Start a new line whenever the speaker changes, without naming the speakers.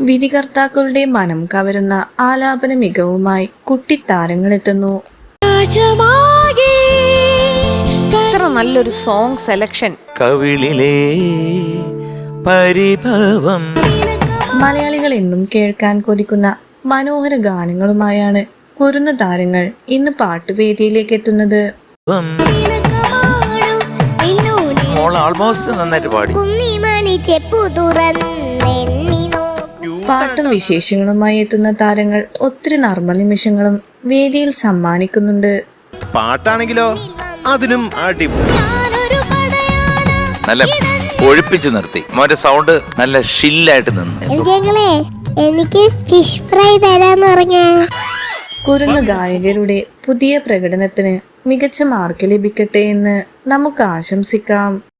വിധികർത്താക്കളുടെ മനം കവരുന്ന ആലാപന മികവുമായി കുട്ടിത്താരങ്ങളെത്തുന്നു
ഇത്ര നല്ലൊരു സോങ് സെലക്ഷൻ
കവിളിലെ പരിഭവം.
മലയാളികൾ എന്നും കേൾക്കാൻ കൊതിക്കുന്ന മനോഹര ഗാനങ്ങളുമായാണ് കുരുന്ന താരങ്ങൾ ഇന്ന് പാട്ടുവേദിയിലേക്ക് എത്തുന്നത്.
ഓൾ ആൾമോസ്റ്റ് നന്നായിട്ട് പാടി.
കുഞ്ഞിമണി ചെപ്പു തുറന്നെണ്ണി നോക്കൂ
പാട്ടും വിശേഷങ്ങളുമായി എത്തുന്ന താരങ്ങൾ ഒത്തിരി നർമ്മ നിമിഷങ്ങളും വേദിയിൽ സമ്മാനിക്കുന്നുണ്ട്.
പാട്ടാണെങ്കിലോ അതിനും അടിപൊളി
നല്ല ഒഴിപ്പിച്ച് നിർത്തി. മോന്റെ സൗണ്ട് നല്ല ഷില്ലായിട്ട് നിന്നു.
എനിക്ക് ഫിഷ് ഫ്രൈ തരാന്ന് പറഞ്ഞ.
കുരുന്ന ഗായകരുടെ പുതിയ പ്രകടനത്തിന് മികച്ച മാർക്ക് ലഭിക്കട്ടെ എന്ന് നമുക്ക് ആശംസിക്കാം.